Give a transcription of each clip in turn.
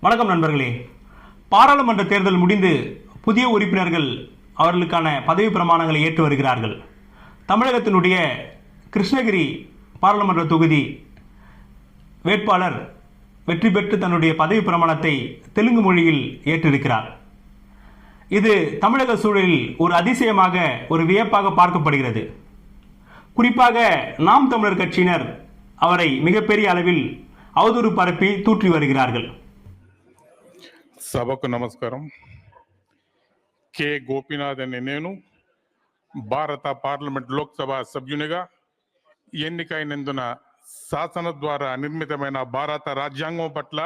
வணக்கம் நண்பர்களே. பாராளுமன்ற தேர்தல் முடிந்து புதிய உறுப்பினர்கள் அவர்களுக்கான பதவி பிரமாணங்களை ஏற்று வருகிறார்கள். தமிழகத்தினுடைய கிருஷ்ணகிரி பாராளுமன்ற தொகுதி வேட்பாளர் வெற்றி பெற்று தன்னுடைய பதவி பிரமாணத்தை தெலுங்கு மொழியில் ஏற்றிருக்கிறார். இது தமிழக சூழலில் ஒரு அதிசயமாக ஒரு வியப்பாக பார்க்கப்படுகிறது. குறிப்பாக நாம் தமிழர் கட்சியினர் அவரை மிகப்பெரிய அளவில் அவதூறு பரப்பி தூற்றி வருகிறார்கள் సభకు నమస్కారం కె గోపీనాథ్ అనే నేను భారత పార్లమెంట్ లోక్సభ సభ్యునిగా ఎన్నికైనందున శాసన ద్వారా నిర్మితమైన భారత రాజ్యాంగం పట్ల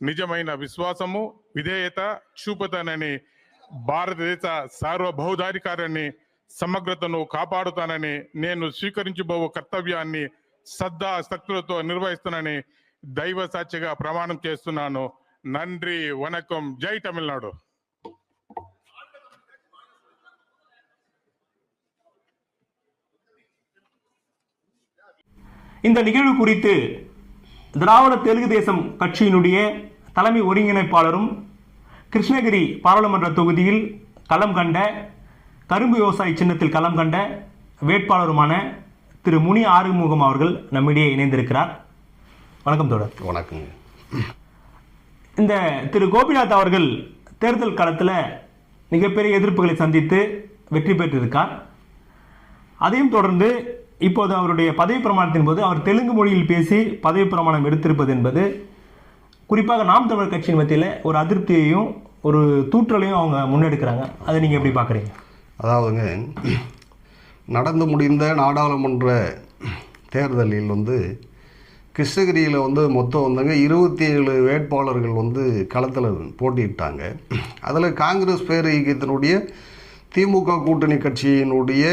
నిజమైన విశ్వాసము విధేయత చూపుతానని భారతదేశ సార్వభౌధాధికారాన్ని సమగ్రతను కాపాడుతానని నేను స్వీకరించబో కర్తవ్యాన్ని శ్రద్ధా శక్తులతో నిర్వహిస్తానని దైవ సాక్షిగా ప్రమాణం చేస్తున్నాను నంద్రి వనకం జై తమిళనాడు இந்த நிகழ்வு குறித்து திராவிட தெலுங்கு தேசம் கட்சியினுடைய தலைமை ஒருங்கிணைப்பாளரும் கிருஷ்ணகிரி பாராளுமன்ற தொகுதியில் களம் கண்ட கரும்பு விவசாய சின்னத்தில் களம் கண்ட வேட்பாளருமான திரு முனி ஆறுமுகம் அவர்கள் நம்மிடையே இணைந்திருக்கிறார். வணக்கம் தோழர். வணக்கங்க இந்த திரு கோபிநாத் அவர்கள் தேர்தல் களத்தில் மிகப்பெரிய எதிர்ப்புகளை சந்தித்து வெற்றி பெற்றிருக்கார். அதையும் தொடர்ந்து இப்போது அவருடைய பதவி பிரமாணத்தின் போது அவர் தெலுங்கு மொழியில் பேசி பதவி பிரமாணம் எடுத்திருப்பது என்பது குறிப்பாக நாம் தமிழர் கட்சியின் மத்தியில் ஒரு அதிருப்தியையும் ஒரு தூற்றலையும் அவங்க முன்னெடுக்கிறாங்க. அதை நீங்கள் எப்படி பார்க்குறீங்க? அதாவதுங்க நடந்து முடிந்த நாடாளுமன்ற தேர்தலில் வந்து கிருஷ்ணகிரியில் வந்து மொத்தம் வந்துங்க இருபத்தி ஏழு வேட்பாளர்கள் வந்து களத்தில் போட்டியிட்டாங்க. அதில் காங்கிரஸ் பேரியக்கத்தினுடைய திமுக கூட்டணி கட்சியினுடைய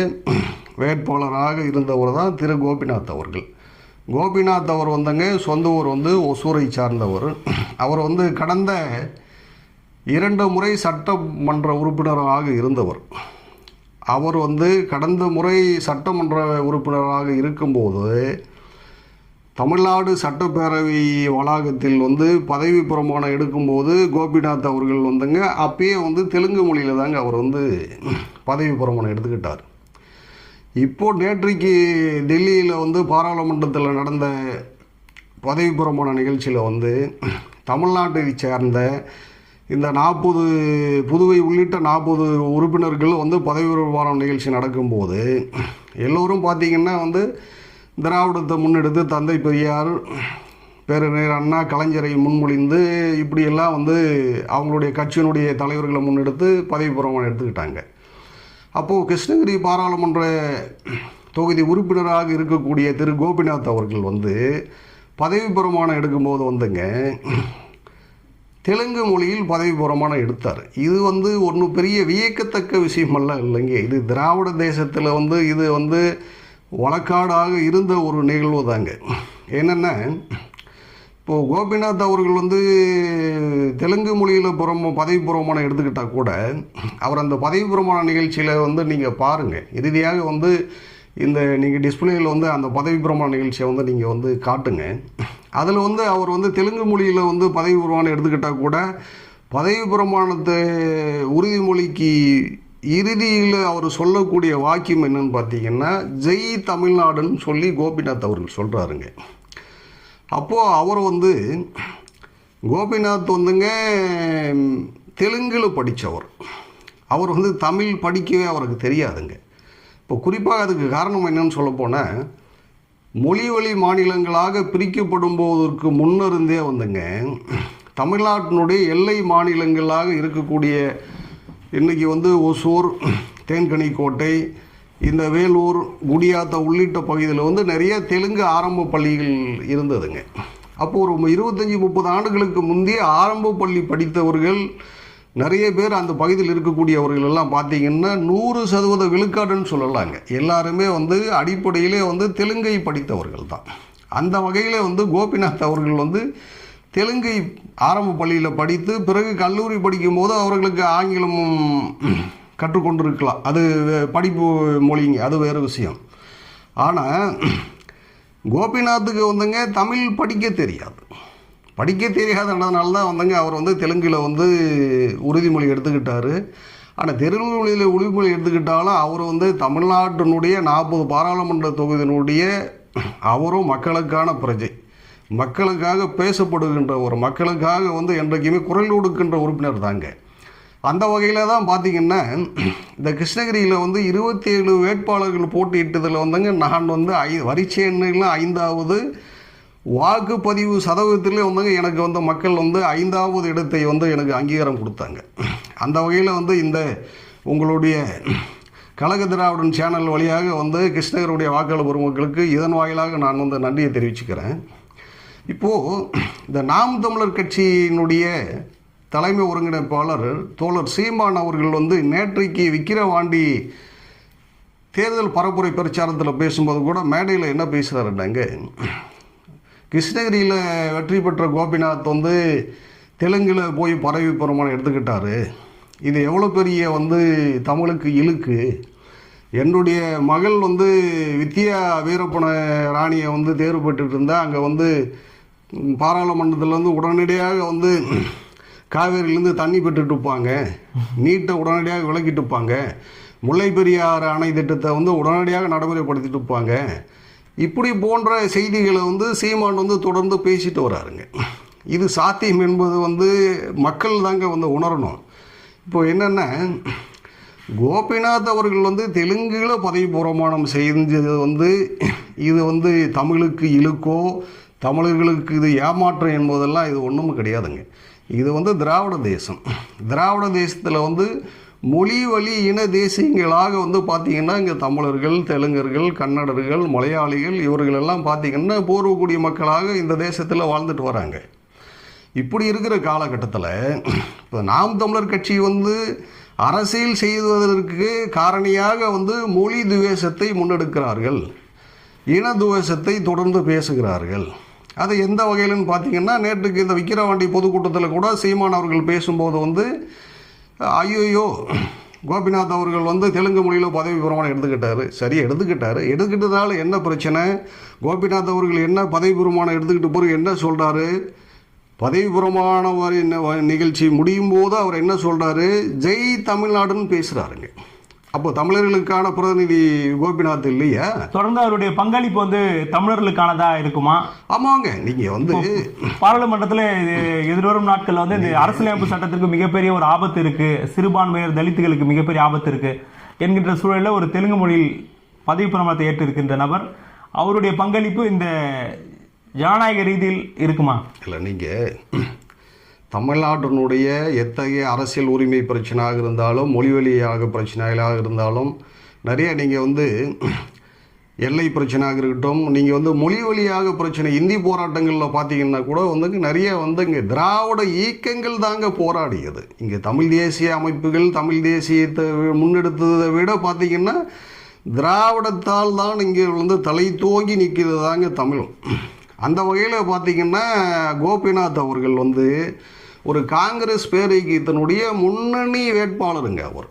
வேட்பாளராக இருந்தவர் தான் திரு. கோபிநாத் அவர்கள். கோபிநாத் அவர் வந்தங்க சொந்த ஊர் வந்து ஒசூரை சார்ந்தவர். அவர் வந்து கடந்த இரண்டு முறை சட்டமன்ற உறுப்பினராக இருந்தவர். அவர் வந்து கடந்த முறை சட்டமன்ற உறுப்பினராக இருக்கும்போது தமிழ்நாடு சட்டப்பேரவை வளாகத்தில் வந்து பதவி பிரமாணம் எடுக்கும்போது கோபிநாத் அவர்கள் வந்துங்க அப்பயே வந்து தெலுங்கு மொழியில் தாங்க அவர் வந்து பதவி பிரமாணம் எடுத்துக்கிட்டார். இப்போது நேற்றைக்கு டெல்லியில் வந்து பாராளுமன்றத்தில் நடந்த பதவி பிரமாண நிகழ்ச்சியில் வந்து தமிழ்நாட்டை சேர்ந்த இந்த நாற்பது புதுவை உள்ளிட்ட நாற்பது உறுப்பினர்கள் வந்து பதவி பிரமாணம் நிகழ்ச்சி நடக்கும்போது எல்லோரும் பார்த்திங்கன்னா வந்து திராவிடத்தை முன்னெடுத்து தந்தை பெரியார் பேரறிஞர் அண்ணா கலைஞரை முன்மொழிந்து இப்படியெல்லாம் வந்து அவங்களுடைய கட்சியினுடைய தலைவர்களை முன்னெடுத்து பதவி பிரமாணம் எடுத்துக்கிட்டாங்க. அப்போது கிருஷ்ணகிரி பாராளுமன்ற தொகுதி உறுப்பினராக இருக்கக்கூடிய திரு. கோபிநாத் அவர்கள் வந்து பதவி பிரமாணம் எடுக்கும்போது வந்துங்க தெலுங்கு மொழியில் பதவி எடுத்தார். இது வந்து ஒன்றும் பெரிய வியக்கத்தக்க விஷயமெல்லாம் இல்லைங்க. இது திராவிட தேசத்தில் வந்து இது வந்து வழக்காடாக இருந்த ஒரு நிகழ்வு தாங்க. என்னென்னா இப்போது கோபிநாத் அவர்கள் வந்து தெலுங்கு மொழியில் புறம பதவி எடுத்துக்கிட்டால் கூட அவர் அந்த பதவி நிகழ்ச்சியில் வந்து நீங்கள் பாருங்கள் இறுதியாக வந்து இந்த நீங்கள் டிஸ்பிளேயில் வந்து அந்த பதவி பிரமாண நிகழ்ச்சியை வந்து நீங்கள் வந்து காட்டுங்க. அதில் வந்து அவர் வந்து தெலுங்கு மொழியில் வந்து பதவி பிரமாணம் எடுத்துக்கிட்டால் கூட பதவி பிரமாணத்தை உறுதிமொழிக்கு இறுதியில் அவர் சொல்லக்கூடிய வாக்கியம் என்னன்னு பார்த்தீங்கன்னா ஜெய் தமிழ்நாடுன்னு சொல்லி கோபிநாத் அவர்கள் சொல்கிறாருங்க அப்போது அவர் வந்து கோபிநாத் வந்துங்க தெலுங்கில் படித்தவர் அவர் வந்து தமிழ் படிக்கவே அவருக்கு தெரியாதுங்க. இப்போ குறிப்பாக அதுக்கு காரணம் என்னன்னு சொல்லப்போனால் மொழி வழி மாநிலங்களாக பிரிக்கப்படும் போவதற்கு முன்னிருந்தே வந்துங்க தமிழ்நாட்டினுடைய எல்லை மாநிலங்களாக இருக்கக்கூடிய இன்றைக்கி வந்து ஒசூர் தேன்கனிக்கோட்டை இந்த வேலூர் குடியாத்த உள்ளிட்ட பகுதியில் வந்து நிறைய தெலுங்கு ஆரம்ப பள்ளிகள் இருந்ததுங்க. அப்போது ஒரு இருபத்தஞ்சி முப்பது ஆண்டுகளுக்கு முந்தைய ஆரம்ப பள்ளி படித்தவர்கள் நிறைய பேர் அந்த பகுதியில் இருக்கக்கூடியவர்கள் எல்லாம் பார்த்தீங்கன்னா நூறு சதவீத விழுக்காடுன்னு சொல்லலாங்க எல்லாருமே வந்து அடிப்படையிலே வந்து தெலுங்கை படித்தவர்கள் தான். அந்த வகையில் வந்து கோபிநாத் அவர்கள் வந்து தெலுங்கை ஆரம்ப பள்ளியில் படித்து பிறகு கல்லூரி படிக்கும்போது அவர்களுக்கு ஆங்கிலமும் கற்றுக்கொண்டிருக்கலாம் அது வே- படிப்பு மொழிங்க அது வேறு விஷயம். ஆனால் கோபிநாத்துக்கு வந்துங்க தமிழ் படிக்க தெரியாது. படிக்க தெரியாதனால தான் வந்துங்க. அவர் வந்து தெலுங்கில் வந்து உறுதிமொழி எடுத்துக்கிட்டார். ஆனால் தெலுங்கு மொழியில் உறுதிமொழி எடுத்துக்கிட்டாலும் அவர் வந்து தமிழ்நாட்டினுடைய நாற்பது பாராளுமன்ற தொகுதியினுடைய அவரும் மக்களுக்கான பிரஜை. மக்களுக்காக பேசப்படுகின்ற ஒரு மக்களுக்காக வந்து என்றைக்குமே குரல் கொடுக்கின்ற உறுப்பினர் தாங்க. அந்த வகையில் தான் பார்த்தீங்கன்னா இந்த கிருஷ்ணகிரியில் வந்து இருபத்தி ஏழு வேட்பாளர்கள் போட்டியிட்டதில் வந்துங்க நான் வந்து ஐ வரிசை ஐந்தாவது வாக்குப்பதிவு சதவீதத்திலே வந்துங்க எனக்கு வந்து மக்கள் வந்து ஐந்தாவது இடத்தை வந்து எனக்கு அங்கீகாரம் கொடுத்தாங்க. அந்த வகையில் வந்து இந்த உங்களுடைய கழக திராவிடன் சேனல் வழியாக வந்து கிருஷ்ணகிரியுடைய வாக்காளர் பெருமக்களுக்கு இதன் வாயிலாக நான் வந்து நன்றியை தெரிவிச்சுக்கிறேன். இப்போது இந்த நாம் தமிழர் கட்சியினுடைய தலைமை ஒருங்கிணைப்பாளர் தோழர் சீமான் அவர்கள் வந்து நேற்றைக்கு விக்கிரவாண்டி தேர்தல் பரப்புரை பிரச்சாரத்தில் பேசும்போது கூட மேடையில் என்ன பேசுகிறாருன்னாங்க கிருஷ்ணகிரியில் வெற்றி பெற்ற கோபிநாத் வந்து தெலுங்கில் போய் பரவி பிரமாணம் எடுத்துக்கிட்டார். இது எவ்வளோ பெரிய வந்து தமிழுக்கு இழுக்கு. என்னுடைய மகள் வந்து வித்யா வீரப்பன ராணியை வந்து தேர்வு பெற்றுட்டு இருந்தால் அங்கே வந்து பாராளுமன்றத்துலேருந்து பாராளுமன்றத்தில் வந்து உடனடியாக வந்து காவேரியிலேருந்து தண்ணி பெற்றுட்டு இருப்பாங்க. நீட்டை உடனடியாக விலக்கிட்டு இருப்பாங்க. முல்லை பெரியாறு அணை திட்டத்தை வந்து உடனடியாக நடைமுறைப்படுத்திட்டு இருப்பாங்க. இப்படி போன்ற செய்திகளை வந்து சீமான் வந்து தொடர்ந்து பேசிட்டு வராருங்க. இது சாத்தியம் என்பது வந்து மக்கள் தாங்க வந்து உணரணும். இப்போ என்னென்னா கோபிநாத் அவர்கள் வந்து தெலுங்குல பதவி பிரமாணம் செஞ்சது வந்து இது வந்து தமிழுக்கு இழுக்கோ தமிழர்களுக்கு இது ஏமாற்றம் என்பதெல்லாம் இது ஒன்றும் கிடையாதுங்க. இது வந்து திராவிட தேசம். திராவிட தேசத்தில் வந்து மொழி வழி இன தேசியங்களாக வந்து பார்த்திங்கன்னா இங்கே தமிழர்கள் தெலுங்கர்கள் கன்னடர்கள் மலையாளிகள் இவர்களெல்லாம் பார்த்திங்கன்னா பூர்வக்குடி மக்களாக இந்த தேசத்தில் வாழ்ந்துட்டு வராங்க. இப்படி இருக்கிற காலகட்டத்தில் இப்போ நாம் தமிழர் கட்சி வந்து அரசியல் செய்வதற்கு காரணியாக வந்து மொழி துவேஷத்தை முன்னெடுக்கிறார்கள். இன துவேஷத்தை தொடர்ந்து பேசுகிறார்கள். அது எந்த வகையிலன்னு பார்த்தீங்கன்னா நேற்றுக்கு இந்த விக்கிரவாண்டி பொதுக்கூட்டத்தில் கூட சீமான் அவர்கள் பேசும்போது வந்து ஐயோயோ. கோபிநாத் அவர்கள் வந்து தெலுங்கு மொழியில் பதவி பிரமாணம் எடுத்துக்கிட்டாரு. சரியாக எடுத்துக்கிட்டாரு. எடுத்துக்கிட்டதால என்ன பிரச்சனை? கோபிநாத் அவர்கள் என்ன பதவி பிரமாணம் எடுத்துக்கிட்ட பிறகு என்ன சொல்கிறாரு பதவி பிரமாண நிகழ்ச்சி முடியும் போது அவர் என்ன சொல்கிறாரு ஜெய் தமிழ்நாடுன்னு பேசுகிறாருங்க அப்போ தமிழர்களுக்கான பிரதிநிதி கோபிநாத் இல்லையா? தொடர்ந்து அவருடைய பங்களிப்பு வந்து தமிழர்களுக்கானதா இருக்குமா? ஆமாங்க நீங்கள் வந்து பாராளுமன்றத்தில் எதிர்வரும் நாட்கள்ல வந்து இந்த அரசியலமைப்பு சட்டத்திற்கு மிகப்பெரிய ஒரு ஆபத்து இருக்கு. சிறுபான்மையர் தலித்துகளுக்கு மிகப்பெரிய ஆபத்து இருக்கு என்கின்ற சூழலில் ஒரு தெலுங்கு மொழியில் பதவி பிரமாணத்தை ஏற்று இருக்கின்ற நபர். அவருடைய பங்களிப்பு இந்த ஜனநாயக ரீதியில் இருக்குமா? இல்லை நீங்கள் தமிழ்நாட்டினுடைய எத்தகைய அரசியல் உரிமை பிரச்சனையாக இருந்தாலும் மொழிவழியாக பிரச்சனைகளாக இருந்தாலும் நிறைய நீங்கள் வந்து எல்லை பிரச்சனையாக இருக்கட்டும் நீங்கள் வந்து மொழி வழியாக பிரச்சனை இந்தி போராட்டங்களில் பார்த்தீங்கன்னா கூட வந்து நிறைய வந்து இங்கே திராவிட இயக்கங்கள் தாங்க போராடியது. இங்கே தமிழ் தேசிய அமைப்புகள் தமிழ் தேசியத்தை முன்னெடுத்ததை விட பார்த்திங்கன்னா திராவிடத்தால் தான் இங்கே வந்து தலை தோங்கி நிற்கிறது தாங்க தமிழ். அந்த வகையில் பார்த்தீங்கன்னா கோபிநாத் அவர்கள் வந்து ஒரு காங்கிரஸ் பேரியக்கத்தினுடைய முன்னணி வேட்பாளருங்க அவர்.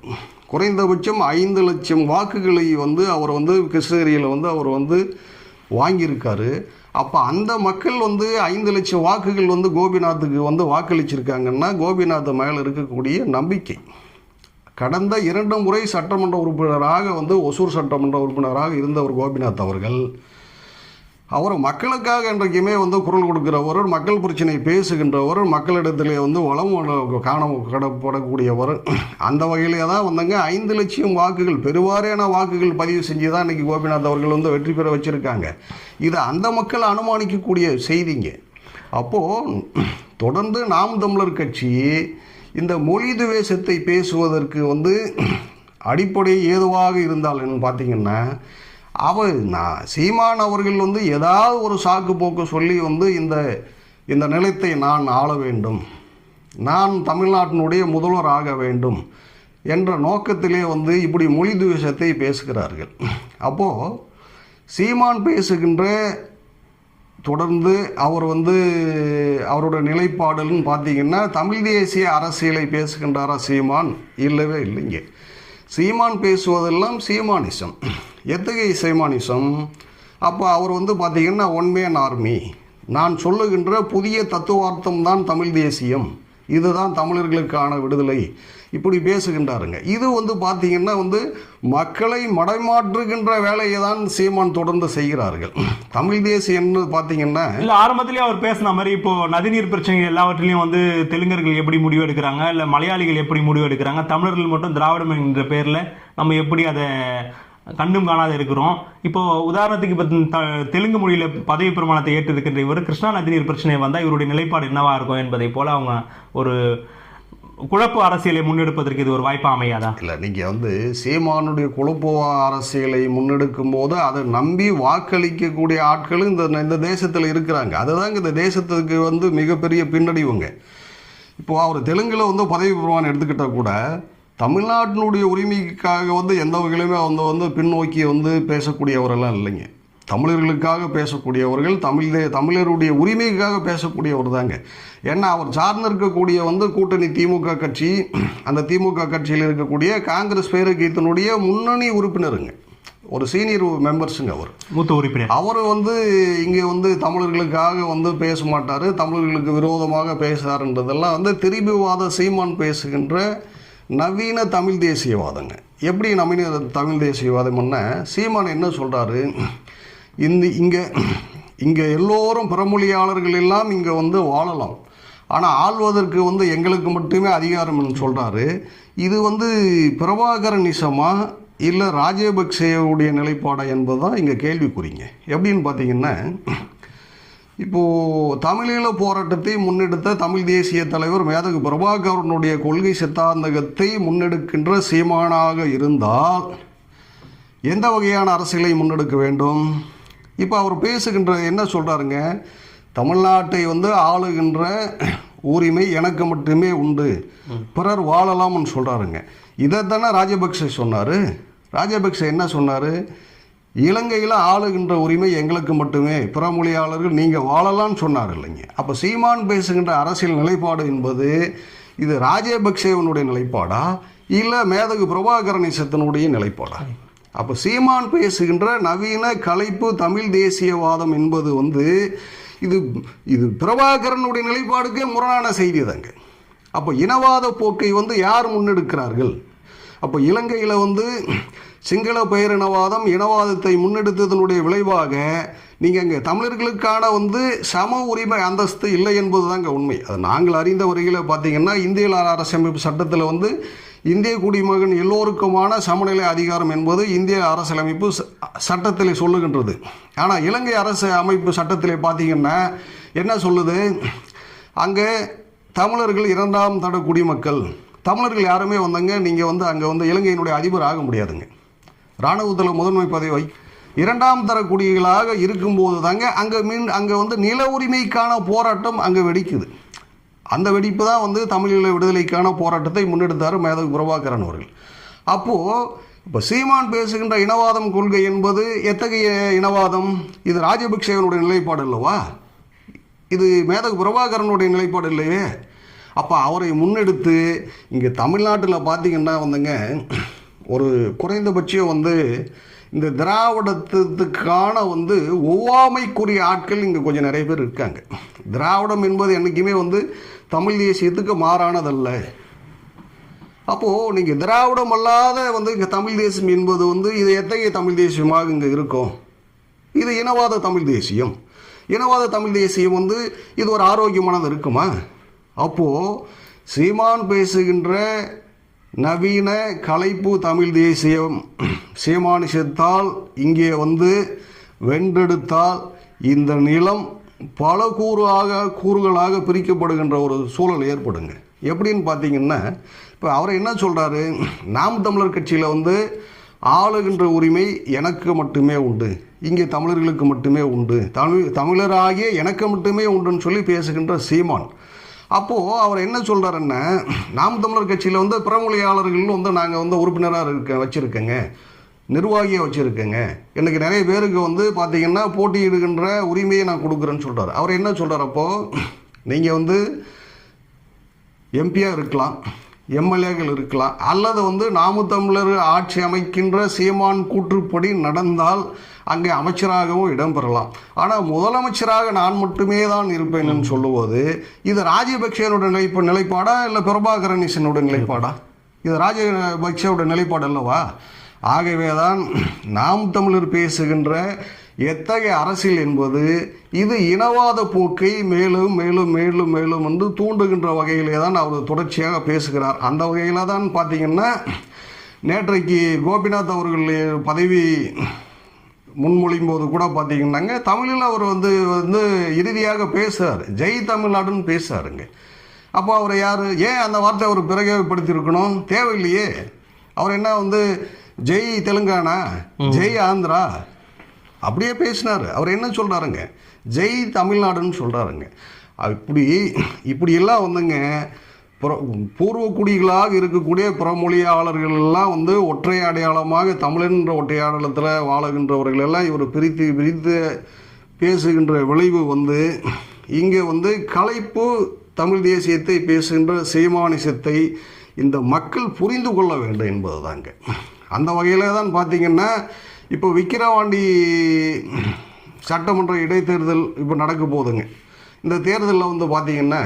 குறைந்தபட்சம் ஐந்து லட்சம் வாக்குகளை வந்து அவர் வந்து கிருஷ்ணகிரியில் வந்து அவர் வந்து வாங்கியிருக்காரு. அப்போ அந்த மக்கள் வந்து ஐந்து லட்சம் வாக்குகள் வந்து கோபிநாத்துக்கு வந்து வாக்களிச்சிருக்காங்கன்னா கோபிநாத் மேலே இருக்கக்கூடிய நம்பிக்கை. கடந்த இரண்டு முறை சட்டமன்ற உறுப்பினராக வந்து ஒசூர் சட்டமன்ற உறுப்பினராக இருந்தவர் கோபிநாத் அவர்கள். அவர் மக்களுக்காக என்றைக்குமே வந்து குரல் கொடுக்கிறவர் மக்கள் பிரச்சனை பேசுகின்றவர் மக்களிடத்திலே வந்து வளம் காண கடப்படக்கூடியவர். அந்த வகையிலே தான் வந்தங்க ஐந்து லட்சம் வாக்குகள் பெருவாரியான வாக்குகள் பதிவு செஞ்சு தான் இன்றைக்கி கோபிநாத் அவர்கள் வந்து வெற்றி பெற வச்சுருக்காங்க. இது அந்த மக்கள் அனுமானிக்கக்கூடிய செய்திங்க. அப்போது தொடர்ந்து நாம் தமிழர் கட்சி இந்த மொழி துவேஷத்தை பேசுவதற்கு வந்து அடிப்படை ஏதுவாக இருந்தால் பார்த்தீங்கன்னா அவர் நான் சீமான் அவர்கள் வந்து ஏதாவது ஒரு சாக்கு போக்கு சொல்லி வந்து இந்த இந்த நிலத்தை நான் ஆள வேண்டும். நான் தமிழ்நாட்டினுடைய முதல்வர் ஆக வேண்டும் என்ற நோக்கத்திலே வந்து இப்படி மொழி துவேஷத்தை பேசுகிறார்கள். அப்போது சீமான் பேசுகின்ற தொடர்ந்து அவர் வந்து அவரோட நிலைப்பாடுன்னு பார்த்தீங்கன்னா தமிழ் தேசிய அரசியலை பேசுகின்றாரா சீமான்? இல்லவே இல்லைங்க. சீமான் பேசுவதெல்லாம் சீமானிசம். எத்தகைய சீமானிசம்? அப்போ அவர் வந்து பார்த்திங்கன்னா ஒன் ஆர்மி நான் சொல்லுகின்ற புதிய தத்துவார்த்தம் தான் தமிழ் தேசியம். இதுதான் தமிழர்களுக்கான விடுதலை. இப்படி பேசுகின்றாருங்க. இது வந்து பார்த்தீங்கன்னா வந்து மக்களை மடைமாற்றுகின்ற வேலையை தான் சீமான் தொடர்ந்து செய்கிறார்கள். தமிழ் தேசியம்னு பார்த்தீங்கன்னா இல்லை ஆரம்பத்திலேயே அவர் பேசின மாதிரி இப்போ நதிநீர் பிரச்சனை எல்லாவற்றிலையும் வந்து தெலுங்கர்கள் எப்படி முடிவு எடுக்கிறாங்க? இல்லை மலையாளிகள் எப்படி முடிவு எடுக்கிறாங்க? தமிழர்கள் மட்டும் திராவிடம் என்ற பேரில் நம்ம எப்படி அதை கண்ணும் காணாத இருக்கிறோம். இப்போ உதாரணத்துக்கு இப்போ த- தெலுங்கு மொழியில் பதவி பிரமாணத்தை ஏற்றிருக்கின்ற இவர் கிருஷ்ணா நதிநீர் பிரச்சனை வந்தால் இவருடைய நிலைப்பாடு என்னவா இருக்கும் என்பதை போல அவங்க ஒரு குழப்ப அரசியலை முன்னெடுப்பதற்கு இது ஒரு வாய்ப்பா அமையாதா? இல்லை நீங்கள் வந்து சீமானுடைய குழப்ப அரசியலை முன்னெடுக்கும் போது அதை நம்பி வாக்களிக்கக்கூடிய ஆட்களும் இந்த இந்த தேசத்தில் இருக்கிறாங்க. அதுதாங்க இந்த தேசத்துக்கு வந்து மிகப்பெரிய பின்னடைவுங்க. இப்போது அவர் தெலுங்கில் வந்து பதவி பிரமாணம் எடுத்துக்கிட்டால் கூட தமிழ்நாட்டினுடைய உரிமைக்காக வந்து எந்த வகையிலுமே வந்து வந்து பின்னோக்கி வந்து பேசக்கூடியவரெல்லாம் இல்லைங்க. தமிழர்களுக்காக பேசக்கூடியவர்கள் தமிழ் தமிழருடைய உரிமைக்காக பேசக்கூடியவர் தாங்க. ஏன்னா அவர் சார்ந்து இருக்கக்கூடிய வந்து கூட்டணி திமுக கட்சி அந்த திமுக கட்சியில் இருக்கக்கூடிய காங்கிரஸ் பேரக்கியத்தினுடைய முன்னணி உறுப்பினருங்க. ஒரு சீனியர் மெம்பர்ஸுங்க அவர். மூத்த உறுப்பினர். அவர் வந்து இங்கே வந்து தமிழர்களுக்காக வந்து பேச மாட்டார். தமிழர்களுக்கு விரோதமாக பேசுகிறாருன்றதெல்லாம் வந்து திரிபுவாத சீமான் பேசுகின்ற நவீன தமிழ் தேசியவாதங்க. எப்படி நவீன தமிழ் தேசியவாதம் பண்ண? சீமான் என்ன சொல்கிறாரு இந்த இங்கே இங்கே எல்லோரும் பிறமொழியாளர்கள் எல்லாம் இங்கே வந்து வாழலாம். ஆனால் ஆள்வதற்கு வந்து எங்களுக்கு மட்டுமே அதிகாரம்னு சொல்கிறாரு இது வந்து பிரபாகரனிசமா இல்லை ராஜபக்சேவுடைய நிலைப்பாடா என்பது தான் இங்கே கேள்விக்குறிங்க. எப்படின்னு பார்த்தீங்கன்னா இப்போது தமிழீழ போராட்டத்தை முன்னெடுத்த தமிழ் தேசிய தலைவர் மேதகு பிரபாகரனுடைய கொள்கை சித்தாந்தகத்தை முன்னெடுக்கின்ற சீமானாக இருந்தால் எந்த வகையான அரசியலை முன்னெடுக்க வேண்டும்? இப்போ அவர் பேசுகின்ற என்ன சொல்கிறாருங்க தமிழ்நாட்டை வந்து ஆளுகின்ற உரிமை எனக்கு மட்டுமே உண்டு. பிறர் வாழலாம்னு சொல்கிறாருங்க இதை தானே ராஜபக்சே சொன்னார். ராஜபக்சே என்ன சொன்னார்? இலங்கையில் ஆளுகின்ற உரிமை எங்களுக்கு மட்டுமே. பிற மொழியாளர்கள் நீங்கள் வாழலாம்னு சொன்னார் இல்லைங்க. அப்போ சீமான் பேசுகின்ற அரசியல் நிலைப்பாடு என்பது இது ராஜபக்சேவனுடைய நிலைப்பாடா? இல்லை மேதகு பிரபாகரணிசத்தினுடைய நிலைப்பாடா? அப்போ சீமான் பேசுகின்ற நவீன கலைப்பு தமிழ் தேசியவாதம் என்பது வந்து இது இது பிரபாகரனுடைய நிலைப்பாடுக்கே முரணான செய்தி தாங்க. அப்போ இனவாத போக்கை வந்து யார் முன்னெடுக்கிறார்கள்? அப்போ இலங்கையில் வந்து சிங்கள பேரினவாதம் இனவாதத்தை முன்னெடுத்ததனுடைய விளைவாக நீங்கள் அங்கே தமிழர்களுக்கான வந்து சம உரிமை அந்தஸ்து இல்லை என்பது தாங்க உண்மை. அது நாங்கள் அறிந்த வரையில் பார்த்தீங்கன்னா இந்திய அரசமைப்பு சட்டத்தில் வந்து இந்திய குடிமகன் எல்லோருக்குமான சமநிலை அதிகாரம் என்பது இந்திய அரசியலமைப்பு ச- சட்டத்தில் சொல்லுகின்றது. ஆனால் இலங்கை அரசு அமைப்பு சட்டத்தில் பார்த்தீங்கன்னா என்ன சொல்லுது? அங்கே தமிழர்கள் இரண்டாம் தட குடிமக்கள். தமிழர்கள் யாருமே வந்தாங்க நீங்கள் வந்து அங்கே வந்து இலங்கையினுடைய அதிபர் ஆக முடியாதுங்க. இராணுவத்தில் முதன்மை பதவி வை இரண்டாம் தர குடிகளாக இருக்கும்போது தாங்க அங்கே மீன் அங்கே வந்து நில உரிமைக்கான போராட்டம் அங்கே வெடிக்குது. அந்த வெடிப்பு தான் வந்து தமிழீழ விடுதலைக்கான போராட்டத்தை முன்னெடுத்தார் மேதகு பிரபாகரன் அவர்கள். அப்போது இப்போ சீமான் பேசுகின்ற இனவாதம் கொள்கை என்பது எத்தகைய இனவாதம்? இது ராஜபக்சேவனுடைய நிலைப்பாடு அல்லவா? இது மேதகு பிரபாகரனுடைய நிலைப்பாடு இல்லையே. அப்போ அவரை முன்னெடுத்து இங்கே தமிழ்நாட்டில் பார்த்தீங்கன்னா வந்துங்க ஒரு குறைந்தபட்சம் வந்து இந்த திராவிடத்துக்கான வந்து ஒவ்வாமைக்குரிய ஆட்கள் இங்கே கொஞ்சம் நிறைய பேர் இருக்காங்க. திராவிடம் என்பது என்றைக்குமே வந்து தமிழ் தேசியத்துக்கு மாறானதல்ல. அப்போது நீங்கள் திராவிடம் அல்லாத வந்து இங்கே தமிழ் தேசியம் என்பது வந்து இது எத்தகைய தமிழ் தேசியமாக இங்கே இருக்கும்? இது இனவாத தமிழ் தேசியம். இனவாத தமிழ் தேசியம் வந்து இது ஒரு ஆரோக்கியமானது இருக்குமா? அப்போது சீமான் பேசுகின்ற நவீன கலைப்பு தமிழ் தேசியம் சீமானிசத்தால் இங்கே வந்து வென்றெடுத்தால் இந்த நிலம் பல கூறாக கூறுகளாக பிரிக்கப்படுகின்ற ஒரு சூழல் ஏற்படுங்க. எப்படின்னு பார்த்தீங்கன்னா இப்போ அவர் என்ன சொல்கிறாரு நாம் தமிழர் கட்சியில் வந்து ஆளுகின்ற உரிமை எனக்கு மட்டுமே உண்டு. இங்கே தமிழர்களுக்கு மட்டுமே உண்டு. தமிழ் தமிழராகிய எனக்கு மட்டுமே உண்டுன்னு சொல்லி பேசுகின்ற சீமான். அப்போது அவர் என்ன சொல்கிறாருன்னா நாம் தமிழர் கட்சியில் வந்து பிறமொழியாளர்கள் வந்து நாங்கள் வந்து உறுப்பினராக இருக்க வச்சுருக்கேங்க. நிர்வாகியாக வச்சுருக்கேங்க. எனக்கு நிறைய பேருக்கு வந்து பார்த்திங்கன்னா போட்டியிடுகின்ற உரிமையை நான் கொடுக்குறேன்னு சொல்கிறார் அவர் என்ன சொல்கிறார் அப்போது நீங்கள் வந்து எம்பியாக இருக்கலாம் எம்எல்ஏக்கள் இருக்கலாம் அல்லது வந்து நாம தமிழர் ஆட்சி அமைக்கின்ற சீமான் கூற்றுப்படி நடந்தால் அங்கே அமைச்சராகவும் இடம்பெறலாம். ஆனால் முதலமைச்சராக நான் மட்டுமே தான் இருப்பேன்னு சொல்லும்போது இது ராஜபக்சேனுடைய நிலைப்பு நிலைப்பாடா இல்லை பிரபாகரனிசனோட நிலைப்பாடா? இது ராஜபக்சேவோட நிலைப்பாடு அல்லவா? ஆகவே தான் நாம் தமிழர் பேசுகின்ற எத்தகைய அரசியல் என்பது இது இனவாத போக்கை மேலும் மேலும் மேலும் மேலும் வந்து தூண்டுகின்ற வகையிலே தான் அவர் தொடர்ச்சியாக பேசுகிறார். அந்த வகையில் தான் பார்த்தீங்கன்னா நேற்றைக்கு கோபிநாத் அவர்கள் பதவி முன்மொழியும் போது கூட பார்த்தீங்கன்னாங்க தமிழில் அவர் வந்து வந்து இறுதியாக பேசுறாரு. ஜெய் தமிழ்நாடுன்னு பேசுறாருங்க. அப்போ அவர் யார்? ஏன் அந்த வார்த்தை அவர் பிரயோகப்படுத்தியிருக்கணும்? தேவையில்லையே. அவர் என்ன வந்து ஜெய் தெலுங்கானா? ஜெய் ஆந்திரா? அப்படியே பேசினார். அவர் என்ன சொல்கிறாருங்க ஜெய் தமிழ்நாடுன்னு சொல்கிறாருங்க இப்படி இப்படியெல்லாம் வந்துங்க புற- பூர்வக்குடிகளாக இருக்கக்கூடிய புறமொழியாளர்கள் எல்லாம் வந்து ஒற்றை அடையாளமாக தமிழன்ற ஒற்றை அடையாளத்தில் வாழுகின்றவர்கள் எல்லாம் இவர் பிரித்து பிரித்து பேசுகின்ற விளைவு வந்து இங்கே வந்து கலைப்பு தமிழ் தேசியத்தை பேசுகின்ற சீமானிசத்தை இந்த மக்கள் புரிந்து கொள்ள வேண்டும் என்பது தாங்க அந்த வகையில் தான் பார்த்திங்கன்னா இப்போ விக்கிரவாண்டி சட்டமன்ற இடைத்தேர்தல் இப்போ நடக்க போகுதுங்க. இந்த தேர்தலில் வந்து பார்த்திங்கன்னா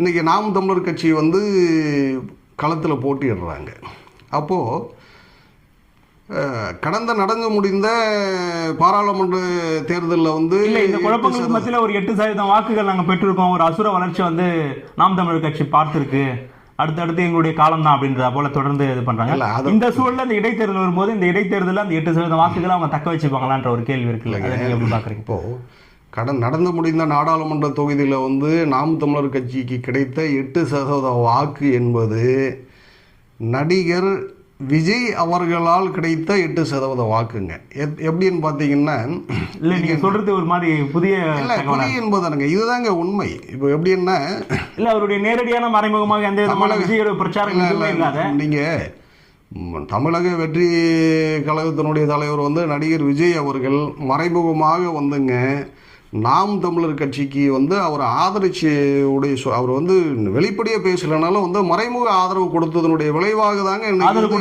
இன்றைக்கி நாம் தமிழர் கட்சி வந்து களத்தில் போட்டியிடுறாங்க. அப்போது கடந்த நடந்து முடிந்த பாராளுமன்ற தேர்தலில் வந்து இல்ல இந்த குழப்பங்களுக்கு மத்தியில ஒரு எட்டு சதவீதம் வாக்குகள் நாங்க பெற்றிருக்கோம். ஒரு அசுர வளர்ச்சி வந்து நாம் தமிழர் கட்சி பார்த்திருக்கு. அடுத்தடுத்து எங்களுடைய காலம் தான் அப்படின்றத போல தொடர்ந்து இது பண்றாங்க. இந்த சூழல்ல இந்த இடைத்தேர்தல் வரும்போது இந்த இடைத்தேர்தலில் அந்த எட்டு சதவீதம் வாக்குகளை அவங்க தக்க வச்சுப்பாங்களான்ற ஒரு கேள்வி இருக்குல்ல. அதை எப்படி பாக்குறீங்க இப்போது கடன் நடந்து முடிந்த நாடாளுமன்ற தொகுதியில் வந்து நாம் தமிழர் கட்சிக்கு கிடைத்த எட்டு சதவீத வாக்கு என்பது நடிகர் விஜய் அவர்களால் கிடைத்த எட்டு சதவீத வாக்குங்க. எப்- எப்படின்னு பார்த்தீங்கன்னா இல்ல நீங்க சொல்றது ஒரு மாதிரி புதிய இல்லை புலி என்பதானுங்க. இதுதாங்க உண்மை. இப்போ எப்படின்னா இல்ல அவருடைய நேரடியான மறைமுகமாக எந்த விதமான விஜயோட பிரச்சாரம் இல்லாத நீங்கள் தமிழக வெற்றி கழகத்தினுடைய தலைவர் வந்து நடிகர் விஜய் அவர்கள் மறைமுகமாக வந்துங்க நாம் தமிழர் கட்சிக்கு வந்து அவர் ஆதரிச்சு உடைய அவர் வந்து வெளிப்படையாக பேசலைனாலும் வந்து மறைமுக ஆதரவு கொடுத்ததனுடைய விளைவாக தாங்க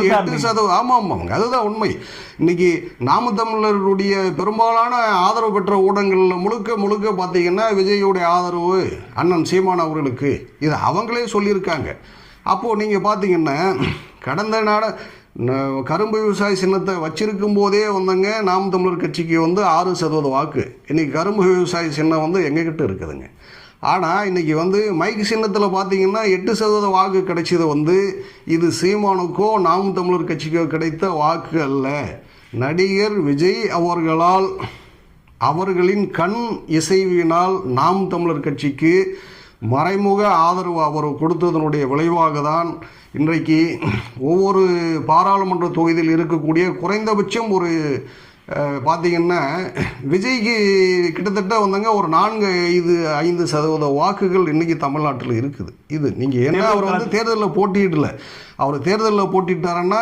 எட்டு சதவீதம் ஆமாம் ஆமாங்க அதுதான் உண்மை. இன்னைக்கு நாம தமிழருடைய பெரும்பாலான ஆதரவு பெற்ற ஊடகங்களில் முழுக்க முழுக்க பார்த்தீங்கன்னா விஜயுடைய ஆதரவு அண்ணன் சீமான் அவர்களுக்கு. இது அவங்களே சொல்லியிருக்காங்க. அப்போது நீங்கள் பார்த்தீங்கன்னா கடந்த நாட கரும்பு விவசாய சின்னத்தை வச்சிருக்கும் போதே வந்தங்க நாம் தமிழர் கட்சிக்கு வந்து ஆறு சதவீத வாக்கு. இன்றைக்கி கரும்பு விவசாய சின்னம் வந்து எங்ககிட்ட இருக்குதுங்க. ஆனால் இன்னைக்கு வந்து மைக் சின்னத்தில் பார்த்தீங்கன்னா எட்டு சதவீத வாக்கு கிடைச்சது வந்து இது சீமானுக்கோ நாம் தமிழர் கட்சிக்கோ கிடைத்த வாக்கு அல்ல. நடிகர் விஜய் அவர்களால் அவர்களின் கண் இசைவினால் நாம் தமிழர் கட்சிக்கு மறைமுக ஆதரவு அவர் கொடுத்ததனுடைய விளைவாக தான் இன்றைக்கு ஒவ்வொரு பாராளுமன்ற தொகுதியில் இருக்கக்கூடிய குறைந்தபட்சம் ஒரு பார்த்தீங்கன்னா விஜய்க்கு கிட்டத்தட்ட வந்தாங்க ஒரு நான்கு ஐந்து ஐந்து சதவீத வாக்குகள் இன்னைக்கு தமிழ்நாட்டில் இருக்குது. இது நீங்கள் என்ன அவர் வந்து தேர்தலில் போட்டியிடல. அவர் தேர்தலில் போட்டிட்டாருன்னா.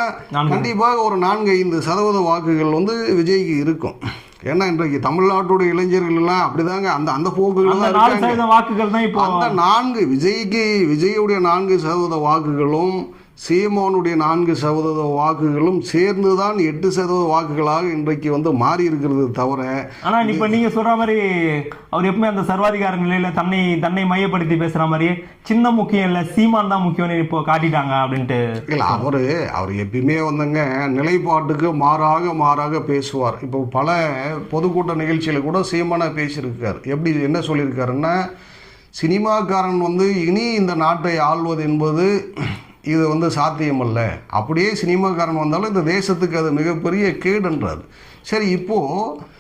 கண்டிப்பாக ஒரு நான்கு ஐந்து சதவீத வாக்குகள் வந்து விஜய்க்கு இருக்கும். ஏன்னா இன்றைக்கு தமிழ்நாட்டுடைய இளைஞர்கள் எல்லாம் அப்படிதாங்க. அந்த அந்த போக்குகள் வாக்குகள் தான் இப்போ அந்த நான்கு விஜய்க்கு விஜயுடைய நான்கு சதவீத வாக்குகளும் சீமானுடைய நான்கு சதவீத வாக்குகளும் சேர்ந்து தான் எட்டு சதவீத வாக்குகளாக இன்றைக்கு வந்து மாறி இருக்கிறது தவிர ஆனா இப்ப நீங்க சொல்ற மாதிரி அவர் எப்பவுமே அந்த சர்வாதிகார நிலையில தன்னை தன்னை மையப்படுத்தி பேசுற மாதிரி சின்ன முக்கியம் இல்ல சீமான் தான் முக்கியம்னு இப்போ காட்டிட்டாங்க அப்படின்ட்டு. இல்லை அவர் அவர் எப்பயுமே வந்துங்க நிலைப்பாட்டுக்கு மாறாக மாறாக பேசுவார். இப்போ பல பொதுக்கூட்ட நிகழ்ச்சியில் கூட சீமானா பேசியிருக்கார். எப்படி என்ன சொல்லியிருக்காருன்னா சினிமாக்காரன் வந்து இனி இந்த நாட்டை ஆள்வது என்பது இது வந்து சாத்தியமல்ல. அப்படியே சினிமாக்காரன் வந்தாலும் இந்த தேசத்துக்கு அது மிகப்பெரிய கேடுன்றார். சரி இப்போது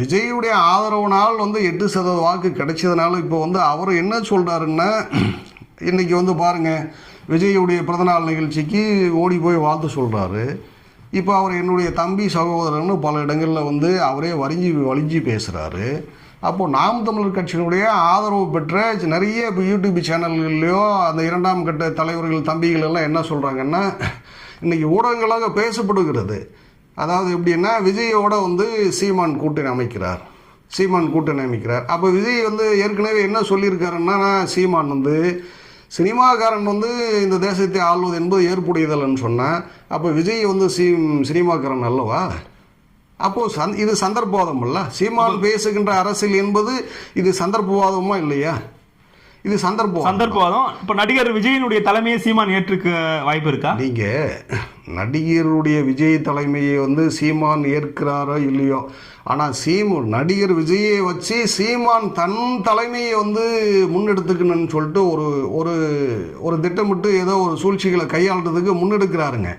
விஜயுடைய ஆதரவுனால் வந்து எட்டு சதவீத வாக்கு கிடைச்சதுனால இப்போ வந்து அவர் என்ன சொல்கிறாருன்னா இன்றைக்கி வந்து பாருங்கள் விஜயுடைய பிறந்தநாள் நிகழ்ச்சிக்கு ஓடி போய் வாழ்த்து சொல்கிறாரு இப்போ அவர் என்னுடைய தம்பி சகோதரன்னு பல இடங்களில் வந்து அவரே வரிஞ்சி வலிஞ்சி பேசுகிறாரு அப்போது நாம் தமிழர் கட்சியினுடைய ஆதரவு பெற்ற நிறைய இப்போ யூடியூப் சேனல்கள்லையோ அந்த இரண்டாம் கட்ட தலைவர்கள் தம்பிகள் எல்லாம் என்ன சொல்கிறாங்கன்னா இன்றைக்கி ஊடகங்களாக பேசப்படுகிறது. அதாவது எப்படின்னா விஜயோட வந்து சீமான் கூட்டணி அமைக்கிறார். சீமான் கூட்டணி அமைக்கிறார். அப்போ விஜய் வந்து ஏற்கனவே என்ன சொல்லியிருக்காருன்னா சீமான் வந்து சினிமாக்காரன் வந்து இந்த தேசத்தை ஆள்வது என்பது ஏற்புடையதல்லன்னு சொன்னேன் அப்போ விஜய் வந்து சீ சினிமாக்காரன் அல்லவா? அப்போ சந் இது சந்தர்ப்பவாதம் இல்ல சீமான் பேசுகின்ற அரசியல் என்பது இது சந்தர்ப்பவாதமா இல்லையா? இது சந்தர்ப்பம் சந்தர்ப்பவாதம். இப்ப நடிகர் விஜயனுடைய தலைமையை சீமான் ஏற்றுக்க வாய்ப்பு இருக்கா? நீங்க நடிகருடைய விஜய் தலைமையை வந்து சீமான் ஏற்கிறாரோ இல்லையோ ஆனால் சீமு நடிகர் விஜயை வச்சு சீமான் தன் தலைமையை வந்து முன்னெடுத்துக்கணும்னு சொல்லிட்டு ஒரு ஒரு ஒரு திட்டமிட்டு ஏதோ ஒரு சூழ்ச்சிகளை கையாளுறதுக்கு முன்னெடுக்கிறாருங்க.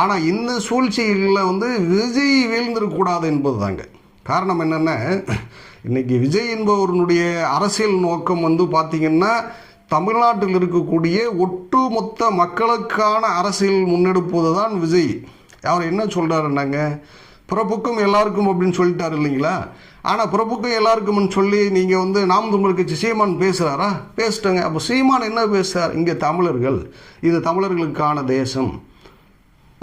ஆனால் இந்த சூழ்ச்சிகளில் வந்து விஜய் வீழ்ந்திருக்கக்கூடாது என்பது தாங்க காரணம் என்னென்னா இன்றைக்கி விஜய் என்பவருடைய அரசியல் நோக்கம் வந்து பார்த்திங்கன்னா தமிழ்நாட்டில் இருக்கக்கூடிய ஒட்டுமொத்த மக்களுக்கான அரசியல் முன்னெடுப்பது தான் விஜய். அவர் என்ன சொல்கிறாருன்னாங்க பிறப்புக்கும் எல்லாருக்கும் அப்படின்னு சொல்லிட்டார் இல்லைங்களா? ஆனால் பிறப்புக்கும் எல்லாருக்கும்னு சொல்லி நீங்கள் வந்து நாம் தமிழர் கட்சி சீமான் பேசுகிறாரா பேசிட்டேங்க. அப்போ சீமான் என்ன பேசுகிறார் இங்கே தமிழர்கள். இது தமிழர்களுக்கான தேசம்.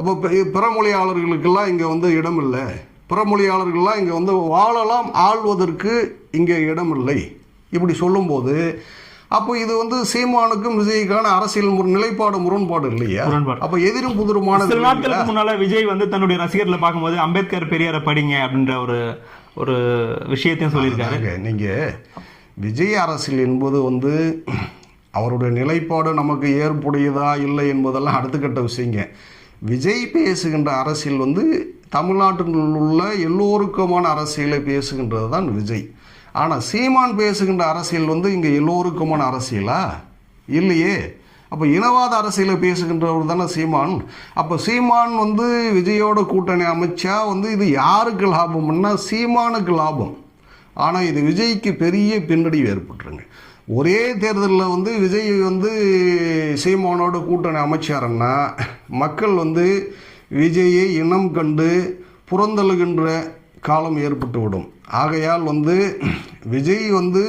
அப்போ பி- பிற மொழியாளர்களுக்கெல்லாம் இங்கே வந்து இடம் இல்லை பிற மொழியாளர்கள்லாம் இங்கே வந்து வாழலாம் ஆள்வதற்கு இங்கே இடம் இல்லை இப்படி சொல்லும்போது அப்போ இது வந்து சீமானுக்கும் விஜய்க்கான அரசியல் நிலைப்பாடு முரண்பாடு இல்லையா. அப்போ எதிரும் புதிருமானது சில? நாட்களுக்கு முன்னால விஜய் வந்து தன்னுடைய ரசிகர்களை பார்க்கும்போது அம்பேத்கர் பெரியாரை படிங்க அப்படின்ற ஒரு ஒரு விஷயத்தையும் சொல்லியிருக்காரு. நீங்க விஜய் அரசியல் என்பது வந்து அவருடைய நிலைப்பாடு நமக்கு ஏற்புடையதா இல்லை என்பதெல்லாம் அடுத்த கட்ட விஷயங்க. விஜய் பேசுகின்ற அரசியல் வந்து தமிழ்நாட்டில் உள்ள எல்லோருக்குமான அரசியலை பேசுகின்றது தான் விஜய். ஆனால் சீமான் பேசுகின்ற அரசியல் வந்து இங்கே எல்லோருக்குமான அரசியலா? இல்லையே. அப்போ இனவாத அரசியலை பேசுகின்றவர் தானே சீமான். அப்போ சீமான் வந்து விஜயோட கூட்டணி அமைச்சா வந்து இது யாருக்கு லாபம்னா சீமானுக்கு லாபம். ஆனால் இது விஜய்க்கு பெரிய பின்னடைவு ஏற்பட்டுருங்க. ஒரே தேர்தலில் வந்து விஜய் வந்து சீமானோட கூட்டணி அமைச்சாருன்னா மக்கள் வந்து விஜயை இனம் கண்டு புறந்தழுகின்ற காலம் ஏற்பட்டுவிடும். ஆகையால் வந்து விஜய் வந்து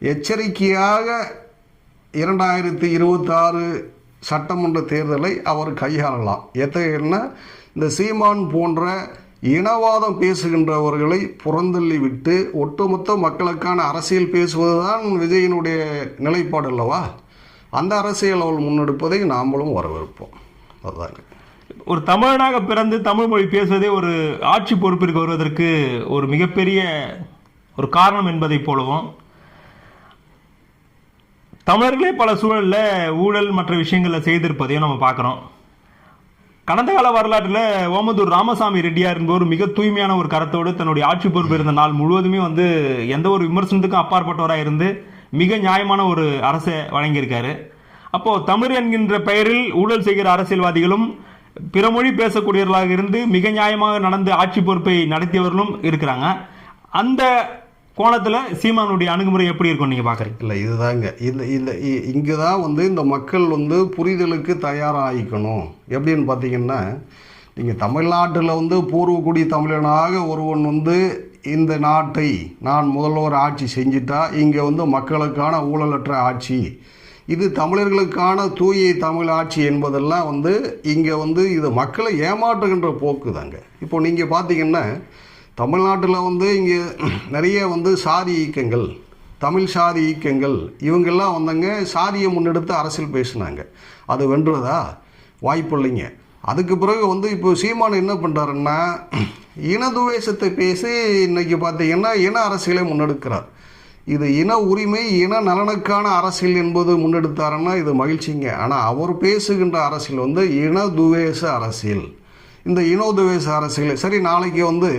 எச்சரிக்கையாக இரண்டாயிரத்தி இருபத்தாறு சட்டமன்ற தேர்தலை அவர் கையாளலாம். எத்தகையன்னா இந்த சீமான் போன்ற இனவாதம் பேசுகின்றவர்களை புறந்தள்ளி விட்டு ஒட்டுமொத்த மக்களுக்கான அரசியல் பேசுவதுதான் விஜயினுடைய நிலைப்பாடு அல்லவா? அந்த அரசியல் அவள் முன்னெடுப்பதை நாமளும் வரவேற்போம். அதுதாங்க ஒரு தமிழனாக பிறந்து தமிழ் மொழி பேசுவதே ஒரு ஆட்சி பொறுப்பிற்கு வருவதற்கு ஒரு மிகப்பெரிய ஒரு காரணம் என்பதைப் போலவும் தமிழர்களே பல சூழலில் ஊழல் மற்ற விஷயங்களை செய்திருப்பதையும் நம்ம பார்க்குறோம். கடந்த கால வரலாற்றில் ஓமந்தூர் ராமசாமி ரெட்டியார் என்பவர் மிக தூய்மையான ஒரு கருத்தோடு தன்னுடைய ஆட்சி பொறுப்பு இருந்த நாள் முழுவதுமே வந்து எந்த ஒரு விமர்சனத்துக்கும் அப்பாற்பட்டவராக இருந்து மிக நியாயமான ஒரு அரசை வழங்கியிருக்காரு. அப்போது தமிழ் என்கின்ற பெயரில் ஊழல் செய்கிற அரசியல்வாதிகளும் பிற மொழி பேசக்கூடியவர்களாக இருந்து மிக நியாயமாக நடந்து ஆட்சி பொறுப்பை நடத்தியவர்களும் இருக்கிறாங்க. அந்த கோணத்தில் சீமானுடைய அணுகுமுறை எப்படி இருக்கும் நீங்கள் பார்க்குறீங்க இல்லை இதுதாங்க. இந்த இந்த இங்கே தான் வந்து இந்த மக்கள் வந்து புரிதலுக்கு தயாராகிக்கணும். எப்படின்னு பார்த்தீங்கன்னா நீங்கள் தமிழ்நாட்டில் வந்து பூர்வக்குடி தமிழனாக ஒருவன் வந்து இந்த நாட்டை நான் முதல்வர் ஆட்சி செஞ்சிட்டா இங்கே வந்து மக்களுக்கான ஊழலற்ற ஆட்சி. இது தமிழர்களுக்கான தூய தமிழ் ஆட்சி என்பதெல்லாம் வந்து இங்கே வந்து இது மக்களை ஏமாற்றுகின்ற போக்கு தாங்க இப்போ நீங்கள் பார்த்தீங்கன்னா தமிழ்நாட்டில் வந்து இங்கே நிறைய வந்து சாதி இயக்கங்கள் தமிழ் சாதி இயக்கங்கள் இவங்கெல்லாம் வந்தங்க சாதியை முன்னெடுத்து அரசியல் பேசினாங்க. அது வென்றதா? வாய்ப்பு இல்லைங்க. அதுக்கு பிறகு வந்து இப்போ சீமான் என்ன பண்ணுறாருன்னா இனதுவேஷத்தை பேசி இன்றைக்கி பார்த்தீங்கன்னா இன அரசியலை முன்னெடுக்கிறார். இது இன உரிமை இன நலனுக்கான அரசியல் என்பது முன்னெடுத்தாருன்னா இது மகிழ்ச்சிங்க. ஆனால் அவர் பேசுகின்ற அரசியல் வந்து இனதுவேஷ அரசியல். இந்த இனோதுவேச அரசுகளை சரி நாளைக்கு வந்து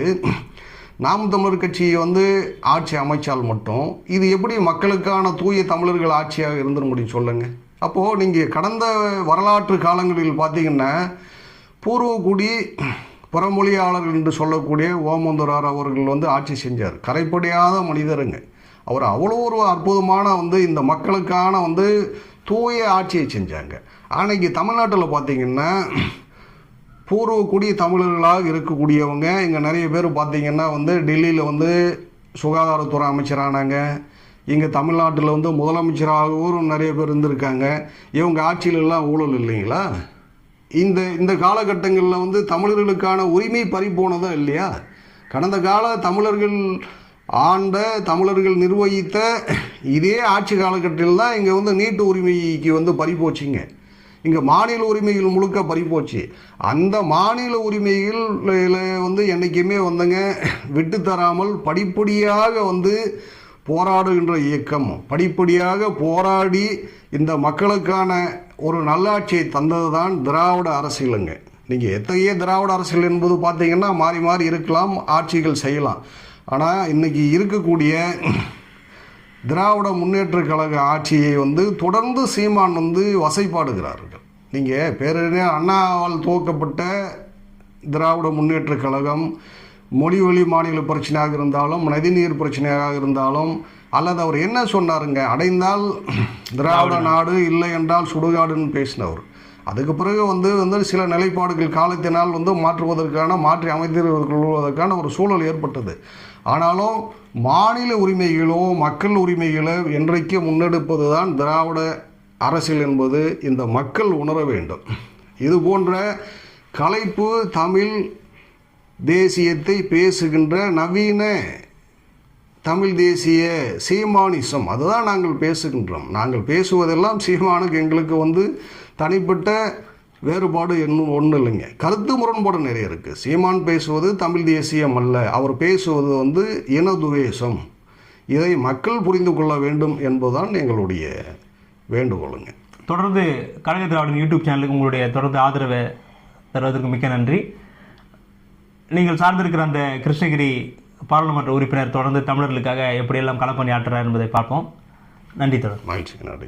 நாம் தமிழர் கட்சியை வந்து ஆட்சி அமைச்சால் மட்டும் இது எப்படி மக்களுக்கான தூய தமிழர்கள் ஆட்சியாக இருந்துட முடியும் சொல்லுங்கள் அப்போது நீங்கள் கடந்த வரலாற்று காலங்களில் பார்த்தீங்கன்னா பூர்வக்குடி புறமொழியாளர்கள் என்று சொல்லக்கூடிய ஓமந்துரார் அவர்கள் வந்து ஆட்சி செஞ்சார். கரைப்படியாத மனிதருங்க. அவர் அவ்வளோ ஒரு அற்புதமான வந்து இந்த மக்களுக்கான வந்து தூய ஆட்சியை செஞ்சாங்க. ஆனால் இங்கே தமிழ்நாட்டில் பார்த்தீங்கன்னா பூர்வக்குடி தமிழர்களாக இருக்கக்கூடியவங்க இங்கே நிறைய பேர் பார்த்திங்கன்னா வந்து டெல்லியில் வந்து சுகாதாரத்துறை அமைச்சரானாங்க. இங்கே தமிழ்நாட்டில் வந்து முதலமைச்சராகவும் நிறைய பேர் இருந்திருக்காங்க. இவங்க ஆட்சியிலெல்லாம் ஊழல் இல்லைங்களா? இந்த இந்த காலகட்டங்களில் வந்து தமிழர்களுக்கான உரிமை பறிபோனதா இல்லையா? கடந்த கால தமிழர்கள் ஆண்ட தமிழர்கள் நிர்வகித்த இதே ஆட்சி காலகட்டத்தில் தான் இங்கே வந்து நீட்டு உரிமைக்கு வந்து பறிப்போச்சிங்க இங்கே மாநில உரிமைகள் முழுக்க பறிப்போச்சு அந்த மாநில உரிமைகள் வந்து என்றைக்குமே வந்துங்க விட்டு தராமல் படிப்படியாக வந்து போராடுகின்ற இயக்கம். படிப்படியாக போராடி இந்த மக்களுக்கான ஒரு நல்லாட்சியை தந்தது தான் திராவிட அரசியலுங்க. நீங்கள் எத்தகைய திராவிட அரசியல் என்பது பார்த்தீங்கன்னா மாறி மாறி இருக்கலாம் ஆட்சிகள் செய்யலாம். ஆனால் இன்றைக்கி இருக்கக்கூடிய திராவிட முன்னேற்ற கழக ஆட்சியை வந்து தொடர்ந்து சீமான் வந்து வசைப்பாடுகிறார்கள். நீங்கள் பேரறிஞர் அண்ணாவால் துவக்கப்பட்ட திராவிட முன்னேற்ற கழகம் மொழி வழி மாநில பிரச்சனையாக இருந்தாலும் நதிநீர் பிரச்சனையாக இருந்தாலும் அல்லது அவர் என்ன சொன்னாருங்க? அடைந்தால் திராவிட நாடு. இல்லை என்றால் சுடுகாடுன்னு பேசினவர். அதுக்கு பிறகு வந்து வந்து சில நிலைப்பாடுகள் காலத்தினால் வந்து மாற்றுவதற்கான மாற்றி அமைத்து கொள்வதற்கான ஒரு சூழல் ஏற்பட்டது. ஆனாலும் மாநில உரிமைகளோ மக்கள் உரிமைகளோ என்றைக்கு முன்னெடுப்பது தான் திராவிட அரசியல் என்பது இந்த மக்கள் உணர வேண்டும். இது போன்ற கலைப்பு தமிழ் தேசியத்தை பேசுகின்ற நவீன தமிழ் தேசிய சீமானிசம் அதுதான் நாங்கள் பேசுகின்றோம். நாங்கள் பேசுவதெல்லாம் சீமானுக்கு எங்களுக்கு வந்து தனிப்பட்ட வேறுபாடு இன்னும் ஒன்றும் இல்லைங்க. கருத்து முரண்பாடு நிறைய இருக்குது சீமான் பேசுவது தமிழ் தேசியம் அல்ல. அவர் பேசுவது வந்து இனதுவேஷம். இதை மக்கள் புரிந்து கொள்ள வேண்டும் என்பதுதான் எங்களுடைய வேண்டுகோளுங்க. தொடர்ந்து கழக திராவிடன் யூடியூப் சேனலுக்கு உங்களுடைய தொடர்ந்து ஆதரவை தருவதற்கு மிக்க நன்றி. நீங்கள் சார்ந்திருக்கிற அந்த கிருஷ்ணகிரி பாராளுமன்ற உறுப்பினர் தொடர்ந்து தமிழர்களுக்காக எப்படியெல்லாம் களப்பணி ஆற்றுறார் என்பதை பார்ப்போம். நன்றி தொடர் மகிழ்ச்சிக்கு நன்றி.